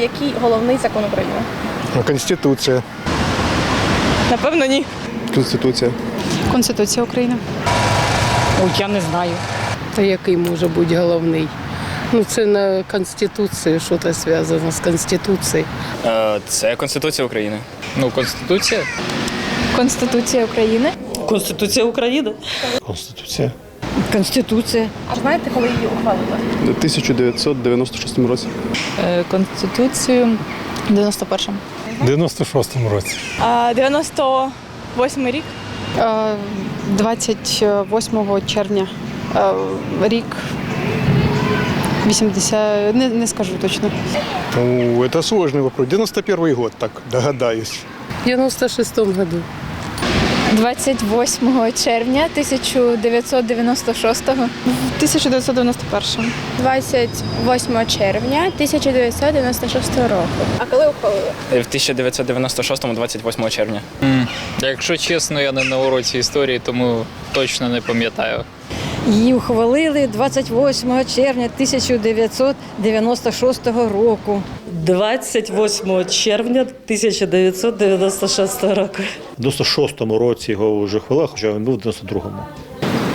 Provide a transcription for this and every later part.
який головний закон України? Конституція. Напевно, ні. Конституція. Конституція України. Ой, я не знаю. Та який може бути головний? Ну, це на Конституції, що це зв'язано з Конституцією. Е, Це Конституція України. Ну, Конституція. Конституція України. Конституція України. Конституція. Конституція. А знаєте, коли її ухвалили? У 1996 році. Е, Конституцію 91-му. 96-му році. А, 98 рік. Е, 28 червня. Е, Рік 80, не, не скажу точно. Ну, это сложный вопрос. 91 год, так, догадаюсь. В 96-му году. 28 червня 1996 1991. 28 червня 1996 року. А коли ухвалили? Е, В 1996-му, 28 червня. М, Якщо чесно, я не на уроці історії, тому точно не пам'ятаю. Її ухвалили 28 червня 1996 року. 28 червня 1996 року. У 96-му році його вже хвила, хоча він був в 92-му.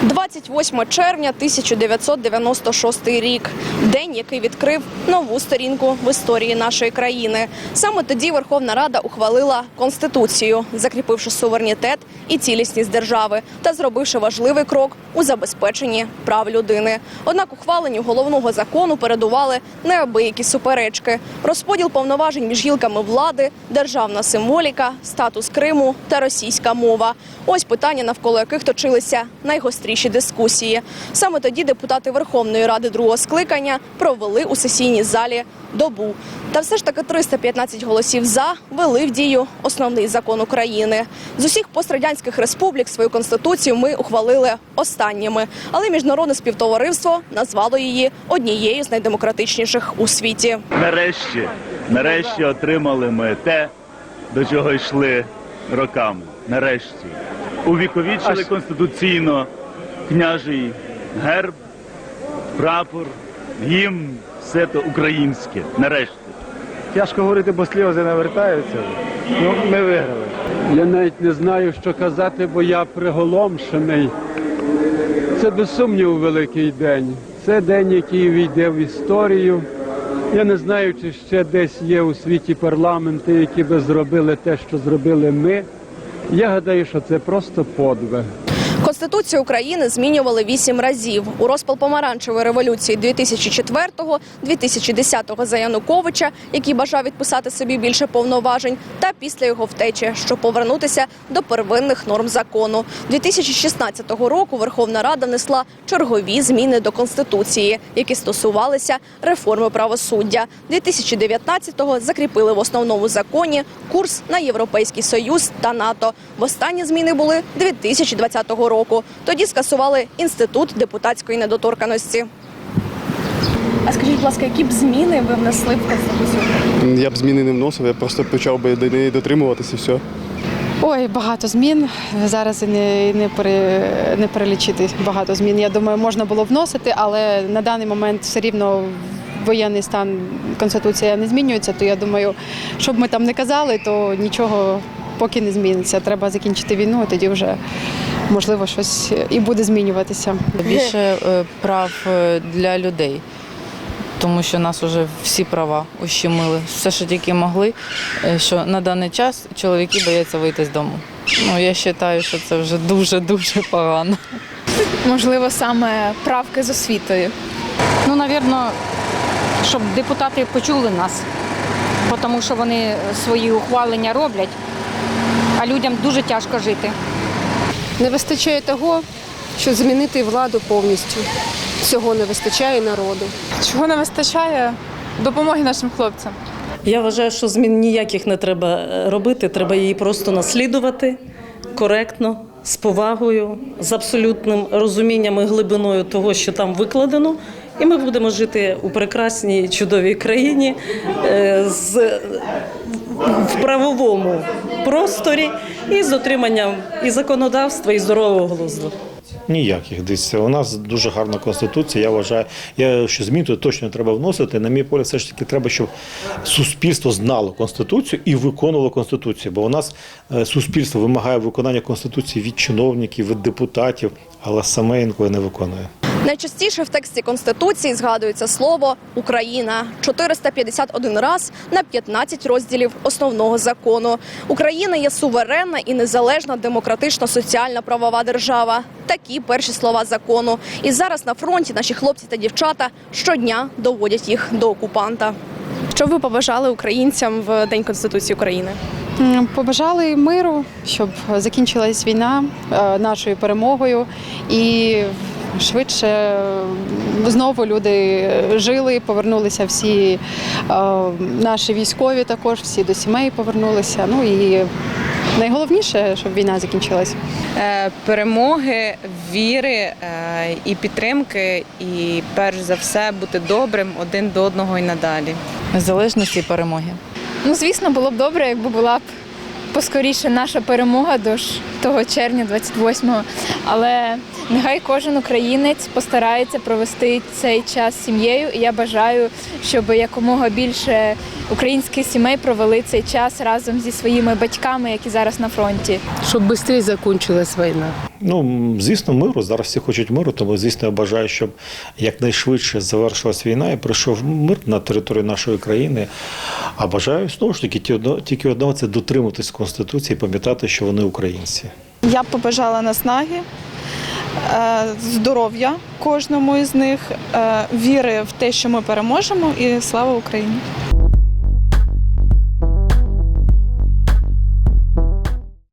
28 червня 1996 рік. День, який відкрив нову сторінку в історії нашої країни. Саме тоді Верховна Рада ухвалила конституцію, закріпивши суверенітет і цілісність держави та зробивши важливий крок у забезпеченні прав людини. Однак ухваленню головного закону передували неабиякі суперечки, розподіл повноважень між гілками влади, державна символіка, статус Криму та російська мова. Ось питання, навколо яких точилися найгостріші дискусії. Саме тоді депутати Верховної Ради другого скликання провели у сесійній залі добу. Та все ж таки 315 голосів за вели в дію основний закон України. З усіх пострадянських республік свою конституцію ми ухвалили останніми, але міжнародне співтовариство назвало її однією з найдемократичніших у світі. Нарешті, нарешті отримали ми те, до чого йшли роками. Нарешті. Увіковічили конституційно княжий герб, прапор, гімн, все то українське. Нарешті. Тяжко говорити, бо сльози навертаються. Ну, ми виграли. Я навіть не знаю, що казати, бо я приголомшений. Це без сумніву великий день. Це день, який війде в історію. Я не знаю, чи ще десь є у світі парламенти, які би зробили те, що зробили ми. Я гадаю, що це просто подвиг. Конституцію України змінювали вісім разів у розпал помаранчевої революції 2004-го, 2010-го за Януковича, який бажав відписати собі більше повноважень, та після його втечі, щоб повернутися до первинних норм закону. 2016 року Верховна Рада внесла чергові зміни до конституції, які стосувалися реформи правосуддя. 2019-го закріпили в основному законі курс на європейський союз та НАТО. Востанні зміни були 2020 року. Тоді скасували інститут депутатської недоторканості. А скажіть, будь ласка, які б зміни ви внесли в конституцію? Я б зміни не вносив, я просто почав би до неї дотримуватися і все. Ой, багато змін. Зараз і не, не, пере, не перелічити багато змін. Я думаю, можна було вносити, але на даний момент все рівно воєнний стан Конституція не змінюється, то я думаю, щоб ми там не казали, то нічого поки не зміниться. Треба закінчити війну, а тоді вже можливо щось і буде змінюватися. більше е, прав е, для людей, тому що нас вже всі права ущемили. Все, що тільки могли, е, що на даний час чоловіки бояться вийти з дому. Ну, я вважаю, що це вже дуже-дуже погано. Можливо, саме правки з освітою. Ну, напевно, щоб депутати почули нас, тому що вони свої ухвалення роблять, а людям дуже тяжко жити. Не вистачає того, щоб змінити владу повністю. Цього не вистачає народу. Чого не вистачає? Допомоги нашим хлопцям. Я вважаю, що змін ніяких не треба е, робити. Треба її просто наслідувати коректно, з повагою, з абсолютним розумінням і глибиною того, що там викладено. І ми будемо жити у прекрасній чудовій країні е, з в правовому просторі і з отриманням і законодавства, і здорового глузду. Ніяких. Дивіться, у нас дуже гарна конституція. Я вважаю, я що змін тут точно треба вносити. На мій погляд, все ж таки треба, щоб суспільство знало конституцію і виконувало конституцію. Бо у нас е, суспільство вимагає виконання конституції від чиновників, від депутатів, але саме інколи не виконує. Найчастіше в тексті конституції згадується слово Україна 451 раз на 15 розділів основного закону. Україна є суверенна і незалежна демократична соціальна правова держава. Такі перші слова закону. І зараз на фронті наші хлопці та дівчата щодня доводять їх до окупанта. Що ви побажали українцям в День Конституції України? Побажали миру, щоб закінчилась війна е, нашою перемогою і швидше е, знову люди жили, повернулися всі е, наші військові також, всі до сімей повернулися. Ну і найголовніше, щоб війна закінчилась. Е, перемоги, віри е, і підтримки, і перш за все бути добрим один до одного і надалі. Незалежності і перемоги. Ну, звісно, було б добре, якби була б поскоріше наша перемога до того червня 28-го. Але нехай кожен українець постарається провести цей час з сім'єю. І я бажаю, щоб якомога більше українських сімей провели цей час разом зі своїми батьками, які зараз на фронті. Щоб швидше закінчилась війна. Ну, звісно, миру. Зараз всі хочуть миру, тому, звісно, я бажаю, щоб якнайшвидше завершилась війна і прийшов мир на територію нашої країни. А бажаю знову ж таки тільки одного це дотримуватись Конституції і пам'ятати, що вони українці. Я б побажала наснаги, здоров'я кожному із них, е, віри в те, що ми переможемо, і слава Україні.